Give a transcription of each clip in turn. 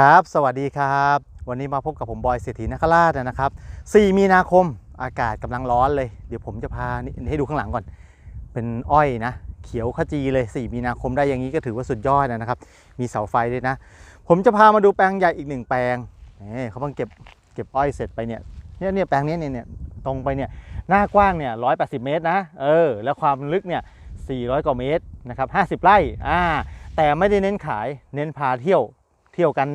ครับ สวัสดีครับ วันนี้มาพบกับผมบอยเศรษฐีนคราชนะครับ 4 มีนาคมอากาศกำลังร้อนเลย เดี๋ยวผมจะพาให้ดูข้างหลังก่อน เป็นอ้อยนะ เขียวขจีเลย 4 มีนาคมได้อย่างนี้ก็ถือว่าสุดยอดนะครับ มีเสาไฟด้วยนะ ผมจะพามาดูแปลงใหญ่อีกหนึ่งแปลงนี่เขาเพิ่งเก็บเก็บอ้อยเสร็จไปเนี่ยเนี่ยเนี่ยแปลงนี้เนี่ยเนี่ยตรงไปเนี่ยหน้ากว้างเนี่ย180เมตรนะเออแล้วความลึกเนี่ย400 กว่าเมตรนะครับ50 ไร่อ่าแต่ไม่ได้เน้นขายเน้นพาเที่ยว เที่ยวกัน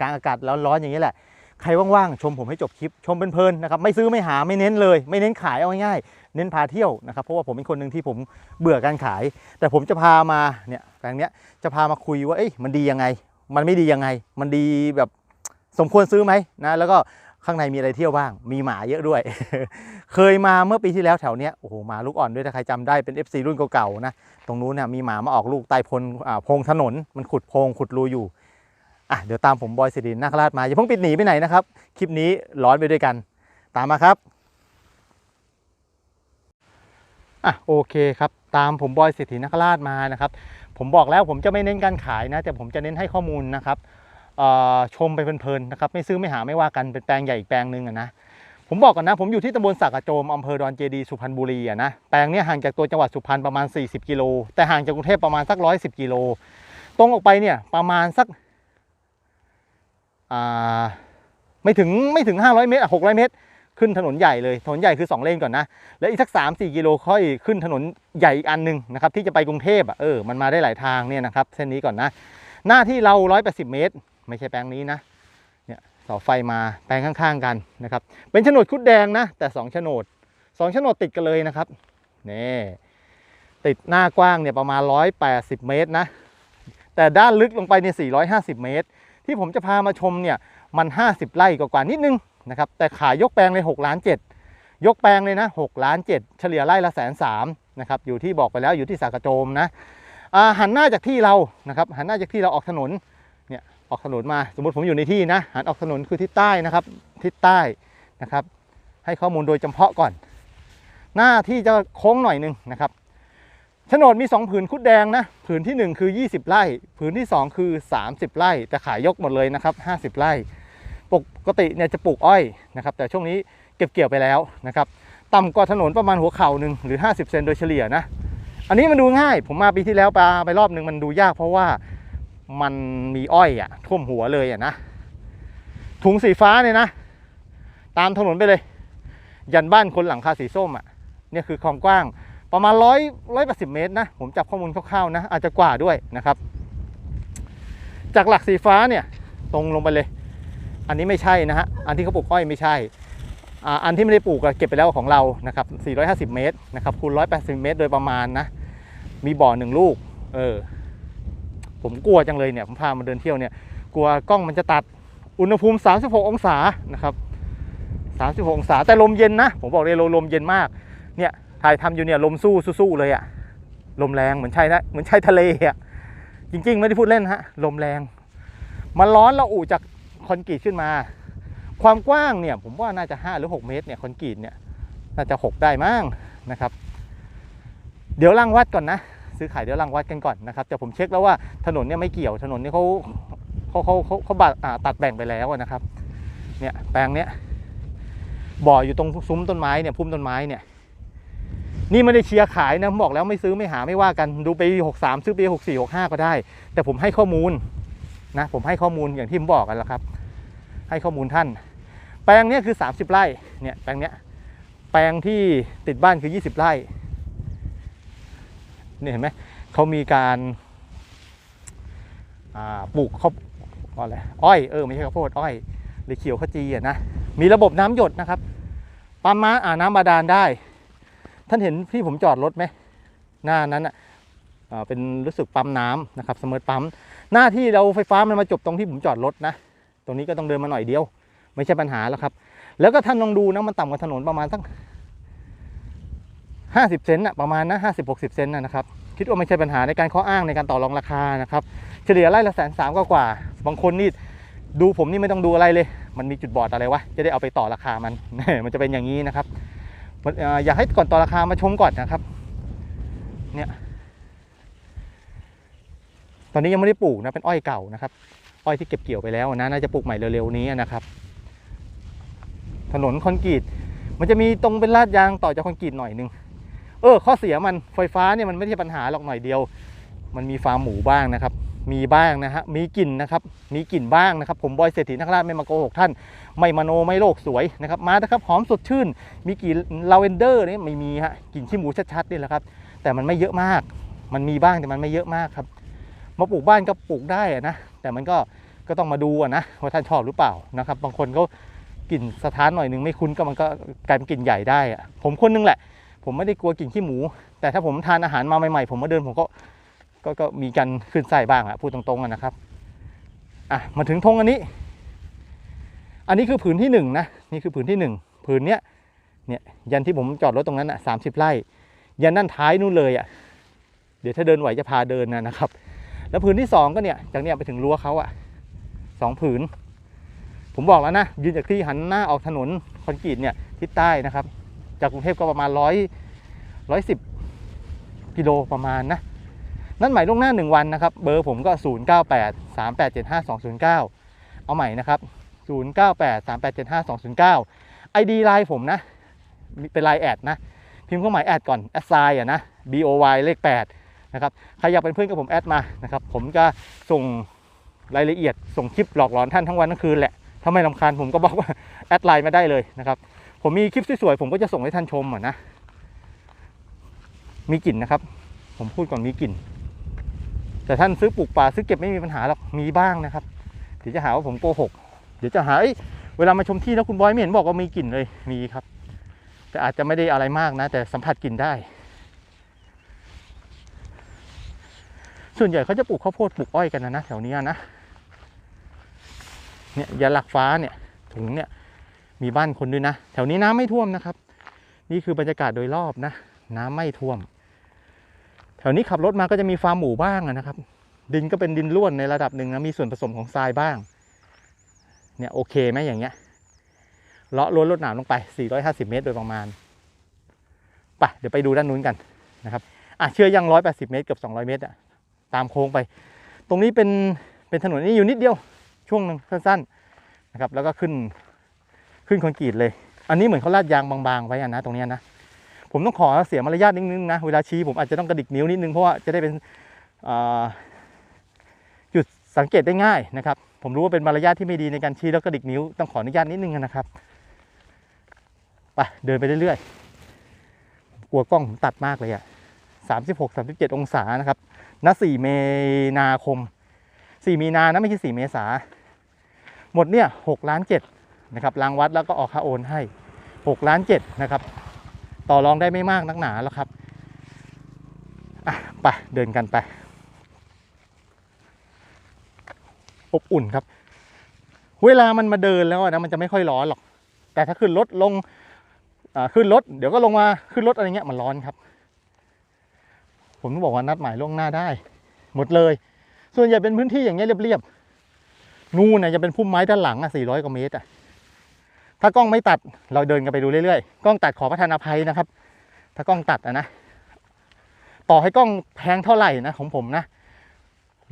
กลางอากาศแล้วร้อนอย่างนี้แหละ ใครว่างๆชมผมให้จบคลิปชมเพลินๆนะครับไม่ซื้อไม่หาไม่เน้นเลย ไม่เน้นขายเอาง่ายๆเน้นพาเที่ยวนะครับเพราะว่าผมเป็นคนหนึ่งที่ผมเบื่อการขาย แต่ผมจะพามาเนี่ยแปลงเนี้ยจะพามาคุยว่าเอ้ยมันดียังไง มันไม่ดียังไง มันดีแบบสมควรซื้อไหมนะแล้วก็ข้างในมีอะไรเที่ยวบ้าง มีหมาเยอะด้วย เคยมาเมื่อปีที่แล้วแถวเนี้ย โอ้โห หมาลูกอ่อนด้วย ถ้าใครจำได้ เป็น FC รุ่นเก่าๆนะ ตรงนู้นน่ะมีหมามาออกลูกใต้พลพงถนน มันขุดพงขุดรูอยู่ อะเดี๋ยวตามผมบอยสิรินนาคราชมาอย่าเพิ่งปิดหนีไปไหนนะครับ คลิปนี้ร้อนไปด้วยกัน ตามมาครับอะโอเคครับ ตามผมบอยสิรินาคราชมานะครับ ผมบอกแล้วผมจะไม่เน้นการขายนะ แต่ผมจะเน้นให้ข้อมูลนะครับชมไปเพลินๆนะครับไม่ซื้อไม่หาไม่ว่ากันเป็นแปลงใหญ่อีกแปลงหนึ่งนะผมบอกก่อนนะ ผมอยู่ที่ตำบลสักกระโจมอำเภอดอนเจดีสุพรรณบุรีอะนะแปลงนี้ห่างจากตัวจังหวัดสุพรรณประมาณ 40 กิโล แต่ห่างจากกรุงเทพประมาณสัก 110 กิโล ตรงออกไปเนี่ยประมาณสัก ไม่ถึงไม่ถึง 500 เมตรอะ600 เมตร ขึ้นถนนใหญ่เลย ถนนใหญ่คือ 2 เลนก่อนนะ แล้วอีกสัก 3-4 กิโลค่อยขึ้นถนนใหญ่อีกอันหนึงนะครับที่จะไปกรุงเทพอะเออมันมาได้หลายทางเนี่ยนะครับเส้นนี้ก่อนนะ หน้าที่เรา 180 เมตร ไม่ใช่แปลงนี้นะเนี่ยเสาไฟมาแปลงข้างๆกันนะครับเป็นโฉนดคุดแดงนะ แต่2โฉนด2โฉนดติดกันเลยนะครับนี่ติดหน้ากว้างเนี่ยประมาณ 180 เมตรนะแต่ด้านลึกลงไปเนี่ย450 เมตร ที่ผมจะพามาชมเนี่ยมัน 50 ไร่กว่านิดนึงนะครับแต่ขายยกแปลงเลย6ล้าน7ยกแปลงเลยนะ6ล้าน7เฉลี่ยไร่ละแสนสามนะครับอยู่ที่บอกไปแล้วอยู่ที่สากระโจมนะอ่าหันหน้าจากที่เรานะครับหันหน้าจากที่เราออกถนนเนี่ยออกถนนมาสมมติผมอยู่ในที่นะหันออกถนนคือทิศใต้นะครับทิศใต้นะครับให้ข้อมูลโดยเฉพาะก่อน หน้าที่จะโค้งหน่อยนึงนะครับ โฉนดมี 2 ผืนคุดแดงนะผืนทีหนึ่1 คือ 20 ไร่ ผืนที่ 2 คือ 30 ไร่ แต่ขายยกหมดเลยนะครับ 50 ไร่ ปกติเนี่ยจะปลูกอ้อยนะครับ แต่ช่วงนี้เก็บเกี่ยวไปแล้วนะครับต่ำกว่าถนนประมาณหัวเข่าหนึ่งหรือ 50 เซนโดยเฉลี่ยนะ อันนี้มันดูง่าย ผมมาปีที่แล้วปลาไปรอบหนึ่งมันดูยากเพราะว่ามันมีอ้อยอะท่วมหัวเลยอะนะ ถุงสีฟ้าเนี่ยนะ ตามถนนไปเลย ยันบ้านคนหลังคาสีส้มอะเนี่ยคือความกว้าง ประมาณร้อยร้อยแปดสิบเมตรนะ ผมจับข้อมูลคร่าวๆนะ อาจจะกว่าด้วยนะครับ จากหลักสีฟ้าเนี่ย ตรงลงไปเลย อันนี้ไม่ใช่นะฮะ อันที่เขาปลูกอ้อยไม่ใช่อ่าอันที่ไม่ได้ปลูกเก็บไปแล้วของเรานะครับ450 เมตรนะครับคูณ180 เมตร โดยประมาณนะ มีบ่อหนึ่งลูก เออ ผมกลัวจังเลยเนี่ย ผมพามาเดินเที่ยวเนี่ย กลัวกล้องมันจะตัด อุณหภูมิ 36 องศานะครับ 36 องศา แต่ลมเย็นนะ ผมบอกเลยลมเย็นมาก เนี่ย ถ่ายทำอยู่เนี่ยลมสู้สู้เลยอะลมแรงเหมือนชายนะเหมือนชายทะเลอะจริง ๆ ไม่ได้พูดเล่นฮะลมแรง มันร้อนเระอุจากคอนกรีตขึ้นมา ความกว้างเนี่ยผมว่าน่าจะ 5 หรือ 6 เมตรเนี่ยคอนกรีตเนี่ยน่าจะ 6 ได้มั้งนะครับ เดี๋ยวล่างวัดก่อนนะ ซื้อขายเดี๋ยวล่างวัดกันก่อนนะครับแต่ผมเช็คแล้วว่าถนนเนี่ยไม่เกี่ยวถนนเนี่ยเขาเขาเขาเขาเขาบัดตัดแบ่งไปแล้วนะครับเนี่ยแปลงเนี้ยบ่ออยู่ตรงซุ้มต้นไม้เนี่ยพุ่มต้นไม้เนี่ย นี่ไม่ได้เชียร์ขายนะบอกแล้วไม่ซื้อไม่หาไม่ว่ากันดูปี63 ซื้อปี64 65 ก็ได้ แต่ผมให้ข้อมูลนะผมให้ข้อมูลอย่างที่ผมบอกกันแล้วครับ ให้ข้อมูลท่าน แปลงเนี้ยคือ 30 ไร่เนี่ยแปลงเนี้ยแปลงที่ติดบ้านคือ 20 ไร่นี่เห็นไหมเขามีการาปลูกเขาอะไรอ้อยเออไม่ใช่ข้าวโพดอ้อยหรือเขียวขจีอะนะมีระบบน้ำหยดนะครับปั๊มมาอ่าน้ำบาดาลได้ ท่านเห็นที่ผมจอดรถไหมหน้านั้นอะเป็นรู้สึกปั๊มน้ำนะครับเสมอปั๊มหน้าที่เราไฟฟ้ามันมาจบตรงที่ผมจอดรถนะ ตรงนี้ก็ต้องเดินมาหน่อยเดียว ไม่ใช่ปัญหาแล้วครับ แล้วก็ท่านลองดูนะมันต่ำกว่าถนนประมาณสักห้าสิบเซนอะประมาณนะห้าสิบหกสิบเซนนะครับคิดว่าไม่ใช่ปัญหาในการข้ออ้างในการต่อรองราคานะครับเฉลี่ยไร่ละแสนสามกว่าบางคนนี่ดูผมนี่ไม่ต้องดูอะไรเลย มันมีจุดบอดอะไรวะจะได้เอาไปต่อราคามันมันจะเป็นอย่างนี้นะครับ อ่ออยากให้ก่อนต่อราคามาชมก่อนนะครับ เนี่ย ตอนนี้ยังไม่ได้ปลูกนะเป็นอ้อยเก่านะครับ อ้อยที่เก็บเกี่ยวไปแล้วนะน่าจะปลูกใหม่เร็วๆนี้นะครับ ถนนคอนกรีต มันจะมีตรงเป็นลาดยางต่อจากคอนกรีตหน่อยนึงเออข้อเสียมันไฟฟ้าเนี่ยมันไม่ใช่ปัญหาหรอกหน่อยเดียว มันมีฟาร์มหมูบ้างนะครับ มีบ้างนะฮะมีกลิ่นนะครับมีกลิ่นบ้างนะครับ ผมบอยเศรษฐีนักราชไม่มาโกหกท่าน ไม่มโนไม่โลกสวยนะครับมานะครับหอมสดชื่น มีกลิ่นลาเวนเดอร์นี่ไม่มีฮะกลิ่นขี้หมูชัดๆนี่แหละครับ แต่มันไม่เยอะมาก มันมีบ้างแต่มันไม่เยอะมากครับมาปลูกบ้านก็ปลูกได้นะแต่มันก็ก็ต้องมาดูนะว่าท่านชอบหรือเปล่านะครับ บางคนก็กลิ่นสถานหน่อยหนึ่งไม่คุ้นก็มันก็กลายเป็นกลิ่นใหญ่ได้อะผมคนนึงแหละ ผมไม่ได้กลัวกลิ่นขี้หมู แต่ถ้าผมทานอาหารมาใหม่ๆ ผมมาเดินผมก็ ก็ก็มีการขึ้นไส้บ้างอะพูดตรงๆนะครับอะมาถึงธงอันนี้ อันนี้คือผืนที่หนึ่งนะนี่คือผืนที่หนึ่งผืนเนี้ยเนี่ยยันที่ผมจอดรถตรงนั้นอะสามสิบไร่ยันด้านท้ายนู่นเลยอะเดี๋ยวถ้าเดินไหวจะพาเดินนะนะครับ แล้วผืนที่สองก็เนี่ยจากเนี่ยไปถึงรั้วเขาอะสองผืน ผมบอกแล้วนะ ยืนจากที่หันหน้าออกถนนคอนกรีตเนี่ยทิศใต้นะครับ จากกรุงเทพก็ประมาณร้อยร้อยสิบกิโลประมาณนะ นั่นหมายล่วงหน้า 1 วันนะครับ เบอร์ผมก็ 0 9 8 3 8 7 5 2 0 9 เอาใหม่นะครับ 0 9 8 3 8 7 5 2 0 9 ID ไลน์ผมนะ เป็นไลน์แอดนะ พิมพ์เข้าหมายแอดก่อนแอดไซน์อะนะ B O Y เลข 8 นะครับ ใครอยากเป็นเพื่อนกับผมแอดมานะครับ ผมจะส่งรายละเอียด ส่งคลิปหลอกหลอนท่านทั้งวันทั้งคืนแหละถ้าไม่ลำคาญผมก็บอกว่าแอดไลน์มาได้เลยนะครับ ผมมีคลิปสวยๆผมก็จะส่งให้ท่านชมอะนะ มีกลิ่นนะครับ ผมพูดก่อนมีกลิ่น แต่ท่านซื้อปลูกป่าซื้อเก็บไม่มีปัญหาหรอกมีบ้างนะครับเดี๋ยวจะหาว่าผมโกหก เดี๋ยวจะหาเอ้ยเวลามาชมที่แล้วคุณบอยไม่เห็นบอกว่ามีกลิ่นเลยมีครับ แต่อาจจะไม่ได้อะไรมากนะ แต่สัมผัสกลิ่นได้ ส่วนใหญ่เขาจะปลูกข้าวโพดปลูกอ้อยกันนะนะแถวเนี้ยนะเนี่ยยาหลักฟ้าเนี่ยถุงเนี่ยมีบ้านคนด้วยนะ แถวนี้น้ำไม่ท่วมนะครับ นี่คือบรรยากาศโดยรอบนะ น้ำไม่ท่วม แถวนี้ขับรถมาก็จะมีฟาร์มหมูบ้างนะครับ ดินก็เป็นดินร่วนในระดับหนึ่งนะมีส่วนผสมของทรายบ้าง เนี่ยโอเคไหมอย่างเงี้ยเลาะล้วนรถหนามลงไป 450 เมตรโดยประมาณไปเดี๋ยวไปดูด้านนู้นกันนะครับอะเชื่อยัง 180 เมตรเกือบ200 เมตรอะตามโค้งไป ตรงนี้เป็นเป็นถนนนี้อยู่นิดเดียวช่วงนึงสั้นๆนะครับแล้วก็ขึ้นขึ้นคอนกรีตเลย อันนี้เหมือนเขาลาดยางบางๆไว้อะนะตรงเนี้ยนะ ผมต้องขอเสียมารยาทนิดนึงนะเวลาชี้ผมอาจจะต้องกระดิกนิ้วนิดนึงเพราะว่าจะได้เป็นจุดสังเกตได้ง่ายนะครับ ผมรู้ว่าเป็นมารยาทที่ไม่ดีในการชี้แล้วกระดิกนิ้วต้องขออนุญาตนิดนึงนะครับไปเดินไปเรื่อยๆกลัวกล้องผมตัดมากเลยอะสามสิบหกสามสิบเจ็ดองศานะครับณสี่เมนาคมสี่มีนานะไม่ใช่สี่เมษาหมดเนี่ยหกล้านเจ็ดนะครับรางวัดแล้วก็ออกค่าโอนให้หกล้านเจ็ดนะครับ ต่อรองได้ไม่มากนักหนาแล้วครับอะไปเดินกันไป อบอุ่นครับ เวลามันมาเดินแล้วนะมันจะไม่ค่อยร้อนหรอก แต่ถ้าขึ้นรถลงขึ้นรถเดี๋ยวก็ลงมาขึ้นรถอะไรเงี้ยมันร้อนครับ ผมต้องบอกว่านัดหมายล่วงหน้าได้ หมดเลย ส่วนใหญ่เป็นพื้นที่อย่างเงี้ยเรียบๆนู่นน่ะจะเป็นพุ่มไม้ด้านหลังอะ400กว่าเมตรอะ ถ้ากล้องไม่ตัดเราเดินกันไปดูเรื่อยๆ กล้องตัดขอประทานอภัยนะครับ ถ้ากล้องตัดอะนะ ต่อให้กล้องแพงเท่าไหร่นะของผมนะ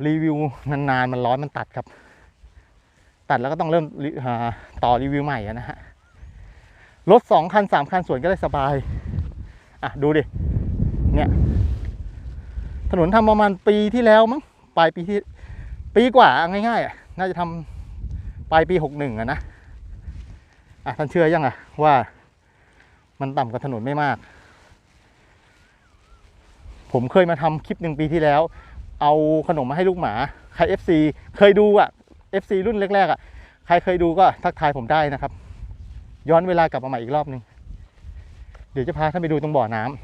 รีวิวนานๆมันร้อนมันตัดครับ ตัดแล้วก็ต้องเริ่มต่อรีวิวใหม่อะนะฮะ รถสองคันสามคันสวนก็ได้สบาย อะดูดิ เนี่ย ถนนทำประมาณปีที่แล้วมั้ง ปลายปีที่ ปีกว่าง่ายๆอะน่าจะทำปลายปีหกหนึ่งอะนะ อะท่านเชื่อยังอะว่ามันต่ำกว่าถนนไม่มาก ผมเคยมาทำคลิปหนึ่งปีที่แล้ว เอาขนมมาให้ลูกหมา ใคร FC เคยดูอะ FC รุ่นแรกๆอะ ใครเคยดูก็ทักทายผมได้นะครับ ย้อนเวลากลับมาใหม่อีกรอบหนึ่งเดี๋ยวจะพาท่านไปดูตรงบ่อน้ำ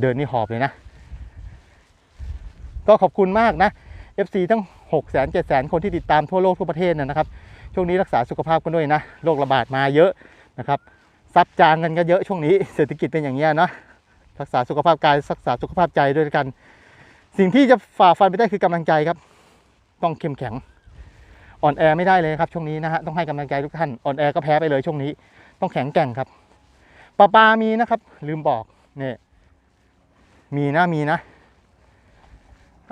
เดินนี่หอบเลยนะ ก็ขอบคุณมากนะ FC ทั้ง6 0 0 0 0 0 0 คนที่ติดตามทั่วโลกทั่วประเทศนะครับ ช่วงนี้รักษาสุขภาพกันด้วยนะโรคระบาดมาเยอะนะครับซับจางกันก็เยอะช่วงนี้เศรษฐกิจเป็นอย่างนี้ยเนาะรักษาสุขภาพกายรักษาสุขภาพใจด้วยกัน สิ่งที่จะฝ่าฟันไปได้คือกำลังใจครับ ต้องเข้มแข็ง อ่อนแอไม่ได้เลยครับช่วงนี้นะฮะต้องให้กำลังใจทุกท่านอ่อนแอก็แพ้ไปเลยช่วงนี้ ต้องแข็งแกร่งครับปลาปลามีนะครับ ลืมบอกเนี่ยมีนะมีนะ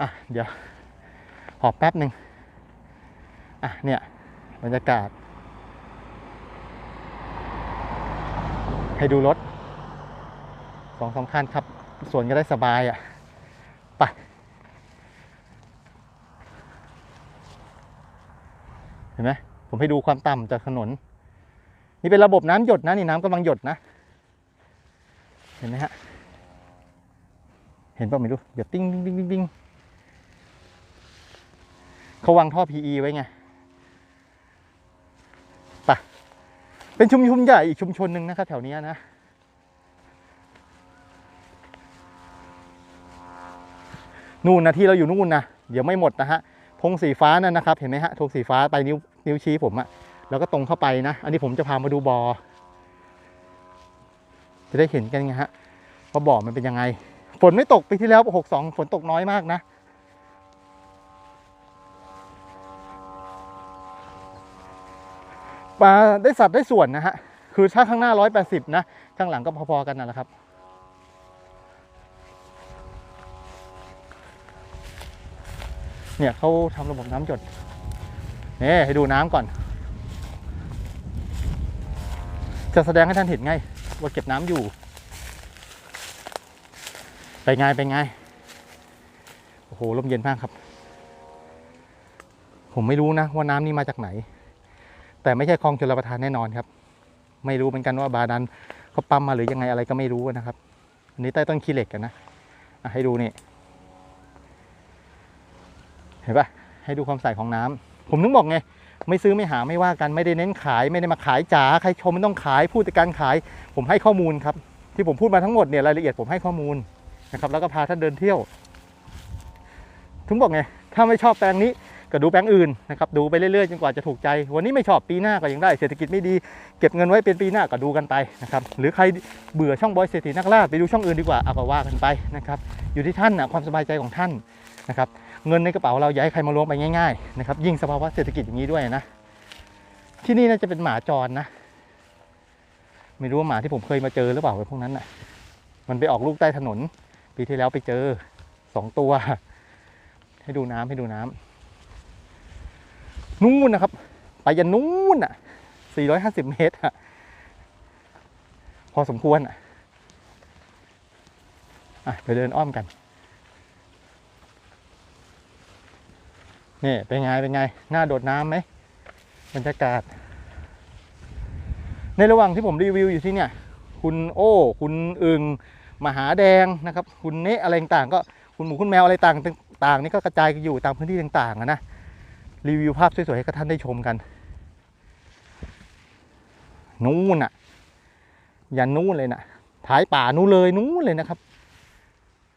อะเดี๋ยวหอบแป๊บหนึ่งอะเนี่ย บรรยากาศ ให้ดูรถสองสามคันครับ ส่วนก็ได้สบายอะไปเห็นไหมผมให้ดูความต่ำจากถนน นี่เป็นระบบน้ำหยดนะ นี่น้ำกำลังหยดนะ เห็นไหมฮะ เห็นป่ะไม่รู้ เดี๋ยวติ้งติ้งติ้งติ้งติ้งเขาวางท่อ PE ไว้ไงไปะ เป็นชุมชนใหญ่อีกชุมชนหนึ่งนะครับแถวเนี้ยนะนู่นนะที่เราอยู่นู่นนะเดี๋ยวไม่หมดนะฮะธงสีฟ้านั่นนะครับ เห็นไหมฮะธงสีฟ้าไปนิ้วนิ้วชี้ผมอะแล้วก็ตรงเข้าไปนะ อันนี้ผมจะพามาดูบอ่อจะได้เห็นกันไงฮะว่าบ่อมันเป็นยังไง ฝนไม่ตกปีที่แล้วหกสองฝนตกน้อยมากนะ ปลาได้สัดได้ส่วนนะฮะ คือถ้าข้างหน้า 180 นะ ข้างหลังก็พอๆกันนั่นแหละครับ เนี่ยเขาทำระบบน้ำหยดนี่ให้ดูน้ำก่อน จะแสดงให้ท่านเห็นไงว่าเก็บน้ำอยู่ ไปไงไปไงโอ้โหลมเย็นมากครับ ผมไม่รู้นะว่าน้ำนี่มาจากไหน แต่ไม่ใช่คลองชลประทานแน่นอนครับ ไม่รู้เหมือนกันว่าบาดันเขาปั๊มมาหรือยังไงอะไรก็ไม่รู้นะครับอันนี้ใต้ต้นขี้เหล็กกันนะให้ดูนี่เห็นปะให้ดูความใสของน้ำผมนึกบอกไงไม่ซื้อไม่หาไม่ว่ากันไม่ได้เน้นขายไม่ได้มาขายจ๋าใครชมไม่ต้องขายพูดแต่การขาย ผมให้ข้อมูลครับ ที่ผมพูดมาทั้งหมดเนี่ยรายละเอียดผมให้ข้อมูลนะครับ แล้วก็พาท่านเดินเที่ยวถึงบอกไงถ้าไม่ชอบแปลงนี้ ก็ดูแปลงอื่นนะครับดูไปเรื่อยๆจนกว่าจะถูกใจ วันนี้ไม่ชอบปีหน้าก็ยังได้เศรษฐกิจไม่ดี เก็บเงินไว้เป็นปีหน้าก็ดูกันไปนะครับหรือใครเบื่อช่องบอยเศรษฐีนักล่าไปดูช่องอื่นดีกว่าเอาก็ว่ากันไปนะครับอยู่ที่ท่านนะความสบายใจของท่านนะครับเงินในกระเป๋าเราอย่าให้ใครมาล้วงไปง่ายๆนะครับยิ่งสภาวะเศรษฐกิจอย่างนี้ด้วยนะ ที่นี่น่าจะเป็นหมาจรนะ ไม่รู้ว่าหมาที่ผมเคยมาเจอหรือเปล่าไอ้พวกนั้นน่ะมันไปออกลูกใต้ถนน ปีที่แล้วไปเจอสองตัว ให้ดูน้ำให้ดูน้ำ นู่นนะครับ ไปยันนู่นอะ 450 เมตรอะ พอสมควรอะอะไปเดินอ้อมกันนี่เป็นไง เป็นไง หน้าโดดน้ำไหมบรรยากาศ ในระหว่างที่ผมรีวิวอยู่ที่เนี่ย คุณโอ้ คุณอึงมหาแดงนะครับ คุณเนะอะไรต่างก็ คุณหมูคุณแมวอะไรต่างต่างนี่ก็กระจายกันอยู่ตามพื้นที่ต่างๆนะ รีวิวภาพสวยๆให้กับท่านได้ชมกัน นู่นน่ะ ยันนู่นเลยน่ะ ท้ายป่านู่นเลยนู่นเลยนะครับ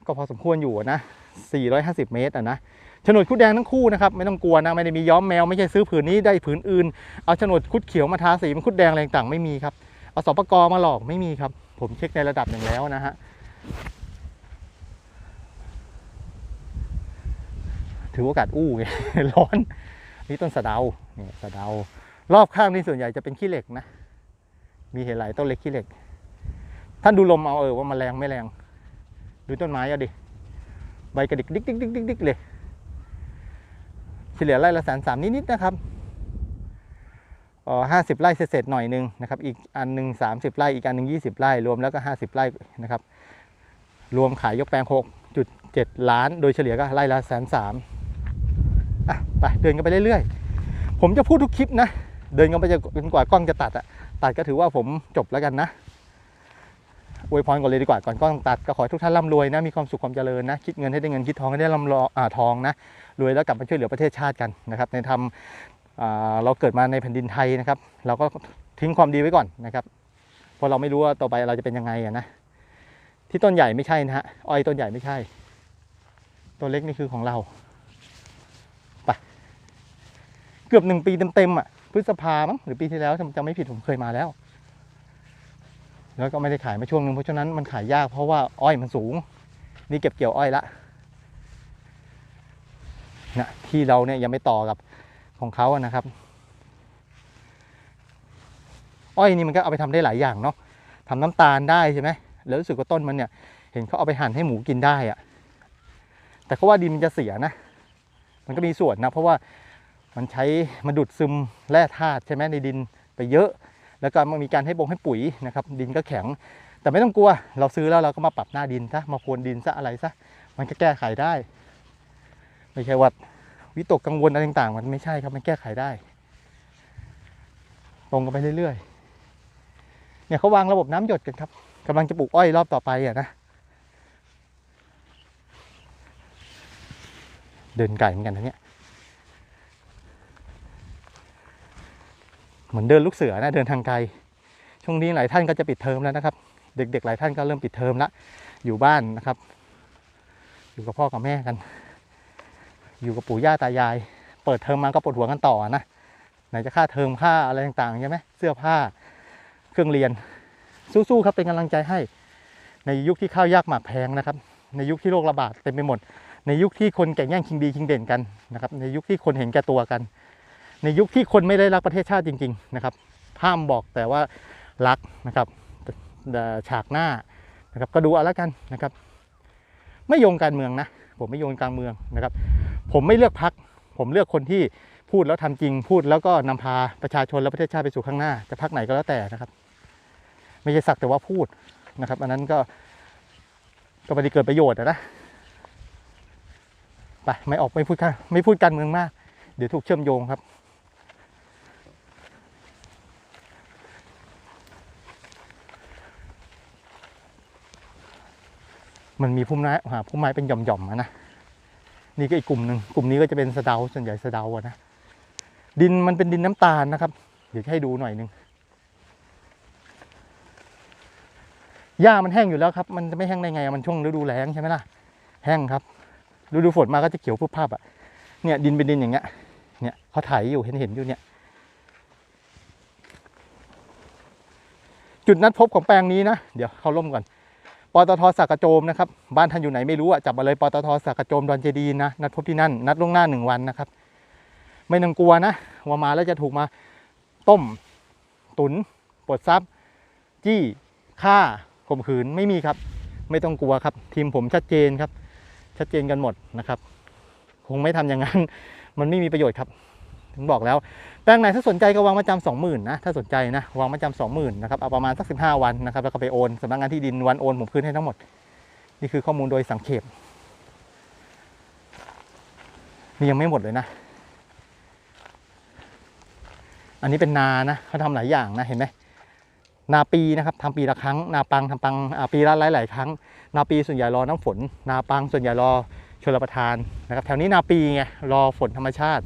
ก็พอสมควรอยู่นะ 450 เมตรอะนะโฉนดคุดแดงทั้งคู่นะครับไม่ต้องกลัวนะไม่ได้มีย้อมแมวไม่ใช่ซื้อผืนนี้ได้ผืนอื่น เอาโฉนดคุดเขียวมาทาสีมันคุดแดงอะไรต่างๆไม่มีครับเอาสปกมาหลอกไม่มีครับ ผมเช็คในระดับหนึ่งแล้วนะฮะถือโอกาสอู้ไงร้อน นี่ต้นสะเดาเนี่ยสะเดารอบข้างนี่ส่วนใหญ่จะเป็นขี้เหล็กนะ มีเห็นหลายต้นเล็กขี้เหล็ก ท่านดูลมเอาเออว่ามันแรงไม่แรง ดูต้นไม้อะดิ ใบกระดิกดิกดิกดิกดิกดิกเลย เฉลี่ยไร่ละแสนสามนิดๆนะครับอ่อห้าสิบไร่เศษๆหน่อยหนึงนะครับ อีกอันหนึ่งสามสิบไร่ อีกอันหนึ่งยี่สิบไร่ รวมแล้วก็ห้าสิบไร่นะครับ รวมขายยกแปลงหกจุดเจ็ดล้าน โดยเฉลี่ยก็ไร่ละแสนสาม อะไปเดินกันไปเรื่อยๆ ผมจะพูดทุกคลิปนะ เดินกันไปจนกว่ากล้องจะตัดอะตัดก็ถือว่าผมจบแล้วกันนะอวยพรก่อนเลยดีกว่าก่อนกล้องตัดก็ขอให้ทุกท่านร่ำรวยนะมีความสุขความเจริญนะ คิดเงินให้ได้เงินคิดทองให้ได้ร่ำรออ่าทองนะรวยแล้วกลับมาช่วยเหลือประเทศชาติกันนะครับ ในทำเราเกิดมาในแผ่นดินไทยนะครับ เราก็ทิ้งความดีไว้ก่อนนะครับเพราะเราไม่รู้ว่าต่อไปเราจะเป็นยังไงนะที่ต้นใหญ่ไม่ใช่นะฮะอ้อยต้นใหญ่ไม่ใช่ต้นเล็กนี่คือของเราไป เกือบหนึ่งปีเต็มๆอะพฤษภามั้งหรือปีที่แล้วจำไม่ผิดผมเคยมาแล้ว แล้วก็ไม่ได้ขายมาช่วงหนึงเพราะฉะนั้นมันขายยากเพราะว่าอ้อยมันสูง นี่เก็บเกี่ยวอ้อยละนะที่เราเนี่ยยังไม่ต่อกับของเขาอะนะครับ อ้อยนี่มันก็เอาไปทำได้หลายอย่างเนาะทำน้ำตาลได้ใช่ไหมแล้วรู้สึกว่าต้นมันเนี่ย เห็นเขาเอาไปหั่นให้หมูกินได้อะแต่เขาว่าดินมันจะเสียนะ มันก็มีส่วนนะ เพราะว่า มันใช้มันดูดซึมแร่ธาตุใช่ไหมในดินไปเยอะ แล้วก็มันมีการให้บงให้ปุ๋ยนะครับ ดินก็แข็ง แต่ไม่ต้องกลัว เราซื้อแล้วเราก็มาปรับหน้าดินซะมาพรวนดินซะอะไรซะมันก็แก้ไขได้ ไม่ใช่ว่าวิตกกังวลอะไรต่างๆ มันไม่ใช่ครับมันแก้ไขได้ ตรงกันไปเรื่อยๆเนี่ยเขาวางระบบน้ำหยดกันครับกำลังจะปลูกอ้อยรอบต่อไปอะนะเดินไก่เหมือนกันนะเนี่ย เหมือนเดินลูกเสือนะเดินทางไกล ช่วงนี้หลายท่านก็จะปิดเทอมแล้วนะครับ เด็กๆ หลายท่านก็เริ่มปิดเทอมละอยู่บ้านนะครับ อยู่กับพ่อกับแม่กัน อยู่กับปู่ย่าตายาย เปิดเทอมมาก็ปวดหัวกันต่อนะไหนจะค่าเทอมค่าอะไรต่างๆใช่ไหมเสื้อผ้าเครื่องเรียน สู้ๆครับเป็นกำลังใจให้ ในยุคที่ข้าวยากหมากแพงนะครับ ในยุคที่โรคระบาดเต็มไปหมด ในยุคที่คนแก่งแย่งชิงดีชิงเด่นกันนะครับในยุคที่คนเห็นแก่ตัวกัน ในยุคที่คนไม่ได้รักประเทศชาติจริง ๆ นะครับห้ามบอกแต่ว่ารักนะครับฉากหน้านะครับก็ดูเอาละกันนะครับ ไม่โยงการเมืองนะ ผมไม่โยงการเมืองนะครับ ผมไม่เลือกพัก ผมเลือกคนที่พูดแล้วทำจริง พูดแล้วก็นำพาประชาชนและประเทศชาติไปสู่ข้างหน้า จะพักไหนก็แล้วแต่นะครับ ไม่ใช่สักแต่ว่าพูดนะครับ อันนั้นก็ก็ไม่ได้เกิดประโยชน์นะไปไม่ออกไม่พูดค่ะไม่พูดการเมืองมาก เดี๋ยวถูกเชื่อมโยงครับ มันมีพุ่มไม้หาพุ่มไม้เป็นหย่อมๆนะนี่ก็อีกกลุ่มหนึ่งกลุ่มนี้ก็จะเป็นสะเดาส่วนใหญ่สะเดาอะนะดินมันเป็นดินน้ำตาลนะครับ เดี๋ยวให้ดูหน่อยนึงหญ้ามันแห้งอยู่แล้วครับ มันจะไม่แห้งได้ไง มันช่วงฤดูแล้งใช่ไหมล่ะ แห้งครับ ฤดูฝนมาก็จะเขียวพุบภาพอะ เนี่ยดินเป็นดินอย่างเงี้ย เนี่ยเขาไถอยู่เห็นเห็นอยู่เนี่ย จุดนัดพบของแปลงนี้นะ เดี๋ยวเขาล่มก่อน ปตทสักกระโจมนะครับบ้านท่านอยู่ไหนไม่รู้อะจับมาเลยปตทสักกระโจมดอนเจดีนะนัดพบที่นั่นนัดล่วงหน้าหนึ่งวันนะครับ ไม่ต้องกลัวนะว่ามาแล้วจะถูกมาต้ม ตุนปลดซับจี้ฆ่าข่มขืนไม่มีครับ ไม่ต้องกลัวครับ ทีมผมชัดเจนครับ ชัดเจนกันหมดนะครับ คงไม่ทำอย่างนั้น มันไม่มีประโยชน์ครับึงบอกแล้วแปลงไหนถ้าสนใจก็วางมาจำสองหมื่นนะถ้าสนใจนะวางมาจำสองหมื่นนะครับเอาประมาณสักสิบห้าวันนะครับแล้วก็ไปโอนสำนักงานที่ดินวันโอนผมคืนให้ทั้งหมด นี่คือข้อมูลโดยสังเขปนี่ยังไม่หมดเลยนะ อันนี้เป็นนานะเขาทำหลายอย่างนะเห็นไหมนาปีนะครับทำปีละครั้ง นาปังทำปังปีละหลายหลายครั้ง นาปีส่วนใหญ่รอน้ำฝน นาปังส่วนใหญ่รอชลประทานนะครับแถวนี้นาปีไงรอฝนธรรมชาติ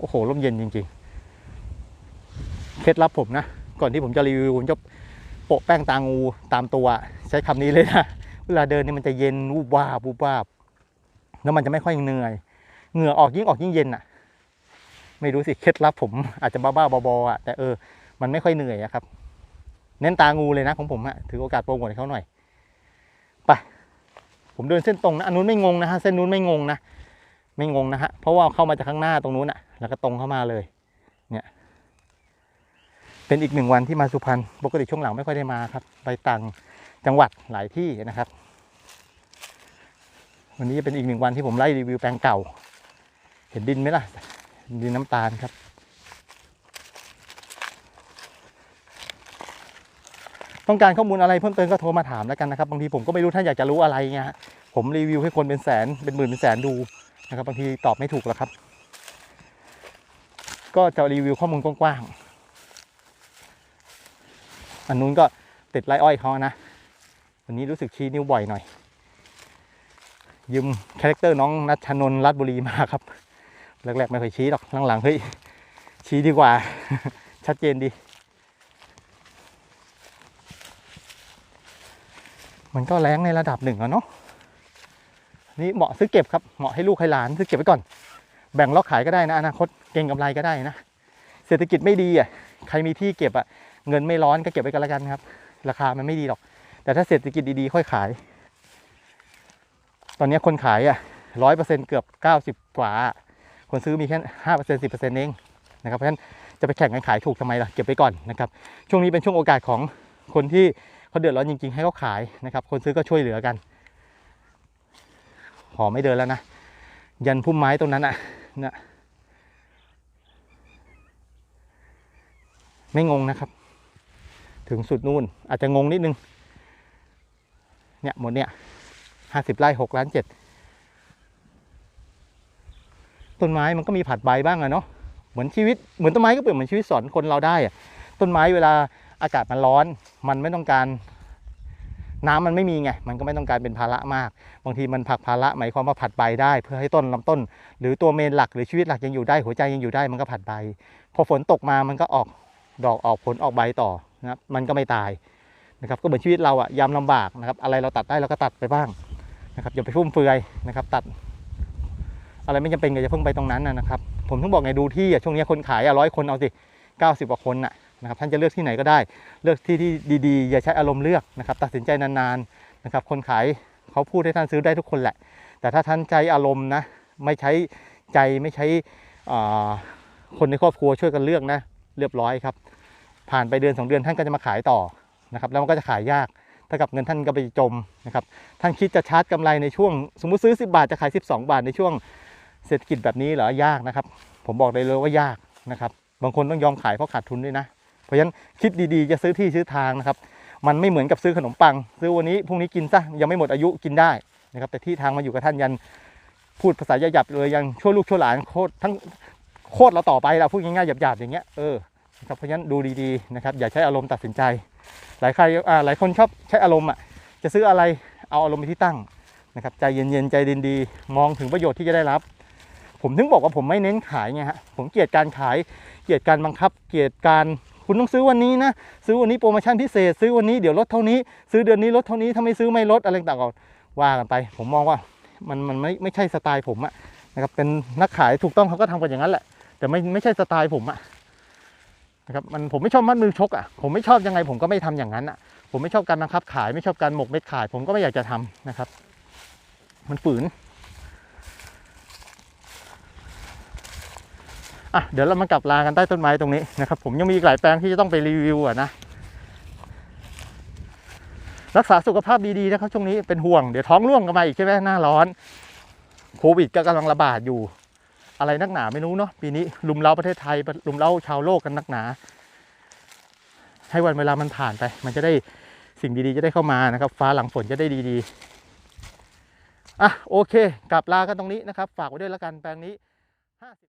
โอ้โหร่มเย็นจริงๆ เคล็ดลับผมนะ ก่อนที่ผมจะรีวิวผมจะโปะแป้งตางูตามตัว ใช้คำนี้เลยนะเวลาเดินนี่มันจะเย็นวูบวาบวูบวาบแล้วมันจะไม่ค่อยเหนื่อย เหงื่อออกยิ่งออกยิ่งเย็นอะ ไม่รู้สิเคล็ดลับผมอาจจะบ้าๆบอๆอะแต่เออมันไม่ค่อยเหนื่อยอะครับ เน้นตางูเลยนะของผมอะถือโอกาสโปรโมทให้เขาหน่อยไปผมเดินเส้นตรงนะอันนู้นไม่งงนะฮะเส้นนู้นไม่งงนะ ไม่งงนะฮะเพราะว่าเข้ามาจากข้างหน้าตรงนู้นอะแล้วก็ตรงเข้ามาเลย เนี่ย เป็นอีกหนึ่งวันที่มาสุพรรณปกติช่วงหลังไม่ค่อยได้มาครับ ไปต่างจังหวัดหลายที่นะครับ วันนี้จะเป็นอีกหนึ่งวันที่ผมไล่รีวิวแปลงเก่า เห็นดินไหมล่ะ ดินน้ำตาลครับ ต้องการข้อมูลอะไรเพิ่มเติมก็โทรมาถามแล้วกันนะครับบางทีผมก็ไม่รู้ท่านอยากจะรู้อะไรเงี้ยฮะผมรีวิวให้คนเป็นแสนเป็นหมื่นเป็นแสนดู นะครับบางทีตอบไม่ถูกหรอกครับ ก็จะรีวิวข้อมูลกว้างๆอันนู้นก็ติดไรอ้อยเขานะวันนี้รู้สึกชี้นิ้วบ่อยหน่อย ยืมคาแรคเตอร์น้องนัชชนนท์รัตนบุรีมาครับแรกๆไม่เคยชี้หรอกหลังๆเฮ้ยชี้ดีกว่า ชัดเจนดี มันก็แรงในระดับหนึ่งอะเนาะ นี่เหมาะซื้อเก็บครับเหมาะให้ลูกให้หลานซื้อเก็บไว้ก่อน แบ่งล็อกขายก็ได้นะอนาคตเก่งกำไรก็ได้นะ เศรษฐกิจไม่ดีอะใครมีที่เก็บอะเงินไม่ร้อนก็เก็บไว้กันละกันครับ ราคามันไม่ดีหรอก แต่ถ้าเศรษฐกิจดีๆ ค่อยขาย ตอนนี้คนขายอะร้อยเปอร์เซ็นต์เกือบเก้าสิบกว่า คนซื้อมีแค่ห้าเปอร์เซ็นต์สิบเปอร์เซ็นต์เองนะครับเพราะฉะนั้นจะไปแข่งกันขายถูกทำไมล่ะเก็บไว้ก่อนนะครับช่วงนี้เป็นช่วงโอกาสของคนที่เขาเดือดร้อนจริงๆ ให้เขาขายนะครับคนซื้อก็ช่วยเหลือกัน อไม่เดินแล้วนะ ยันพุ่มไม้ตรงนั้นอะนะไม่งงนะครับ ถึงสุดนู่นอาจจะงงนิดนึง เนี่ยหมดเนี่ยห้าสิบไร่หกล้านเจ็ดต้นไม้มันก็มีผัดใบบ้างอะเนาะเหมือนชีวิตเหมือนต้นไม้ก็เปรียบเหมือนชีวิตสอนคนเราได้อะต้นไม้เวลาอากาศมันร้อน มันไม่ต้องการ น้ำมันไม่มีไง มันก็ไม่ต้องการเป็นภาระมาก บางทีมันผักภาระหมายความว่าผัดใบได้ เพื่อให้ต้นลำต้น หรือตัวเมนหลักหรือชีวิตหลักยังอยู่ได้หัวใจยังอยู่ได้มันก็ผัดใบ พอฝนตกมามันก็ออกดอกออกผลออกใบต่อนะครับมันก็ไม่ตายนะครับก็เหมือนชีวิตเราอะยามลำบากนะครับอะไรเราตัดได้เราก็ตัดไปบ้างนะครับอย่าไปฟุ่มเฟือยนะครับตัด อะไรไม่จำเป็นก็จะเพิ่งไปตรงนั้นนะครับ ผมถึงบอกไงดูที่อะช่วงนี้คนขายอะร้อยคนเอาสิเก้าสิบกว่าคนน่ะ นะครับท่านจะเลือกที่ไหนก็ได้ เลือกที่ที่ดีๆ อย่าใช้อารมณ์เลือกนะครับ ตัดสินใจนานๆนะครับ คนขายเขาพูดให้ท่านซื้อได้ทุกคนแหละ แต่ถ้าท่านใจอารมณ์นะไม่ใช้ใจไม่ใช้อ่คนในครอบครัวช่วยกันเลือกนะเรียบร้อยครับ ผ่านไปเดือนสองเดือนท่านก็จะมาขายต่อนะครับแล้วมันก็จะขายยากถ้ากับเงินท่านก็ไปจมนะครับท่านคิดจะชาร์จกำไรในช่วง สมมุติซื้อ 10 บาทจะขาย 12 บาทในช่วงเศรษฐกิจแบบนี้เหรอยากนะครับ ผมบอกเลยเลยว่ายากนะครับ บางคนต้องยอมขายเพราะขาดทุนด้วยนะ เพราะฉะนั้นคิดดีๆ จะซื้อที่ซื้อทางนะครับ มันไม่เหมือนกับซื้อขนมปัง ซื้อวันนี้พรุ่งนี้กินซะยังไม่หมดอายุกินได้นะครับแต่ที่ทางมาอยู่กับท่านยันพูดภาษาหยาบๆเลยยังชั่วลูกชั่วหลานโคตรทั้งโคตรเราต่อไปเราพูดง่ายๆหยาบๆอย่างเงี้ยเออนะครับเพราะฉะนั้นดูดีๆนะครับอย่าใช้อารมณ์ตัดสินใจ หลายใครอ่าหลายคนชอบใช้อารมณ์อะจะซื้ออะไรเอาอารมณ์ไปที่ตั้งนะครับใจเย็นๆใจดีๆมองถึงประโยชน์ที่จะได้รับ ผมถึงบอกว่าผมไม่เน้นขายไงฮะผมเกลียดการขายเกลียดการบังคับ เกลียดการ คุณต้องซื้อวันนี้นะ ซื้อวันนี้โปรโมชั่นพิเศษ ซื้อวันนี้เดี๋ยวลดเท่านี้ ซื้อเดือนนี้ลดเท่านี้ ถ้าไม่ซื้อไม่ลดอะไรต่างๆก็ว่ากันไป ผมมองว่ามันมันไม่ไม่ใช่สไตล์ผมอะนะครับเป็นนักขายถูกต้องเขาก็ทำกันอย่างนั้นแหละ แต่ไม่ไม่ใช่สไตล์ผมอะนะครับมันผมไม่ชอบมัดมือชกอะผมไม่ชอบยังไงผมก็ไม่ทำอย่างนั้นอะผมไม่ชอบการบังคับขายไม่ชอบการหมกเม็ดขาย ผมก็ไม่อยากจะทำนะครับ มันฝืน อะเดี๋ยวเรามากลับลากันใต้ต้นไม้ตรงนี้นะครับ ผมยังมีอีกหลายแปลงที่จะต้องไปรีวิวอะนะ รักษาสุขภาพดีๆนะครับช่วงนี้เป็นห่วงเดี๋ยวท้องร่วงกันมาอีกใช่ไหมหน้าร้อนโควิดก็กำลังระบาดอยู่ อะไรนักหนาไม่รู้เนาะปีนี้ลุมเล้าประเทศไทยลุมเล้าชาวโลกกันนักหนา ให้วันเวลามันผ่านไป มันจะได้สิ่งดีๆจะได้เข้ามานะครับ ฟ้าหลังฝนจะได้ดีๆอะโอเค กลับลากันตรงนี้นะครับ ฝากไว้ด้วยแล้วกันแปลงนี้